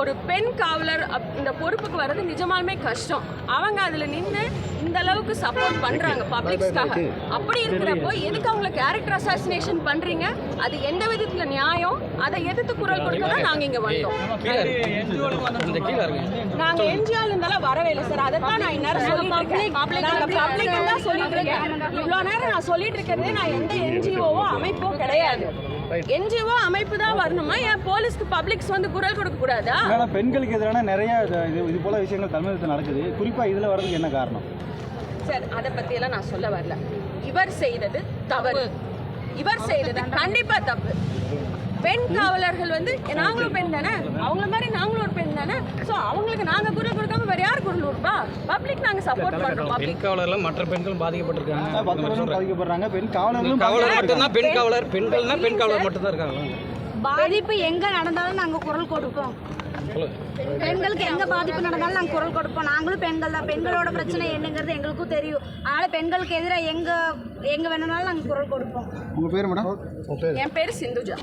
ஒரு பெண் காவலர் அப்- இந்த பொறுப்புக்கு வர்றது நிஜமாலுமே கஷ்டம். அவங்க அதுல நின்று இந்த அளவுக்கு சப்போர்ட் பண்றாங்க பப்ளிக்ஸ்க்காக அப்படி இருக்கிறப்போ எதுக்கு அவங்கள கேரக்டர் அசாசினேஷன் பண்றீங்க? அது எந்த விதத்துல நியாயம்? அதை எதிர்த்து குரல் கொடுக்க தான் நாங்க இங்க வந்தோம். நாங்க என்ஜிஆர் இருந்தாலும் வரவே இல்லை சார். அதை தான் நான் இந்நேரம் சொல்லிட்டு இருக்கேன். பப்ளிக் தான் சொல்லிட்டு இருக்கேன். இவ்வளோ நேரம் நான் சொல்லிட்டு இருக்கிறது நான் எந்த என்ஜிஓவோ அமைப்போ கிடையாது என்ஜிஓ அமைப்பு தான் வரணுமா? ஏன் போலீஸ்க்கு பப்ளிக்ஸ் வந்து குரல் கொடுக்க கூடாதா? பெண்களுக்கு எதிரான நிறைய இது- போல விஷயங்கள் தமிழகத்தில் நடக்குது. குறிப்பா இதுல வர்றதுக்கு என்ன காரணம்? சார் அதை பத்தியெல்லாம் நான் சொல்ல வரல. இவர் செய்தது தவறு. இவர் செய்தது கண்டிப்பா தப்பு. பெண் காவலர்கள் வந்து நாங்களும் பெண் தானே? அவங்கள மாதிரி தானே ஸோ அவங்களுக்கு நாங்க குரல் கொடுக்காம வேற யார் குரல் கொடுப்பா? பப்ளிக் நாங்க சப்போர்ட் பண்றோம். பெண் பப்ளிக் காவலர்லாம் மற்ற பெண்களும் பாதிக்கப்பட்டிருக்காங்க. பாதிக்கப்படுறாங்க. பெண் காவலர்களும் காவலர். மட்டும்தான் பெண் காவலர் பெண்கள்னா பெண் காவலர் மட்டும் தான் இருக்காங்களா பாதிப்பு எங்க நடந்தாலும் நாங்க குரல் கொடுப்போம். பெண்களுக்கு எங்க பாதிப்பு நடந்தாலும் நாங்க குரல் கொடுப்போம். நாங்களும் பெண்கள் தான். பெண்களோட பிரச்சனை என்னங்கிறது எங்களுக்கும் தெரியும். அதனால பெண்களுக்கு எதிராக எங்க எங்க வேணும்னாலும் நாங்க குரல் கொடுப்போம். உங்க பேர் மேடம்? என் பேர் சிந்துஜா.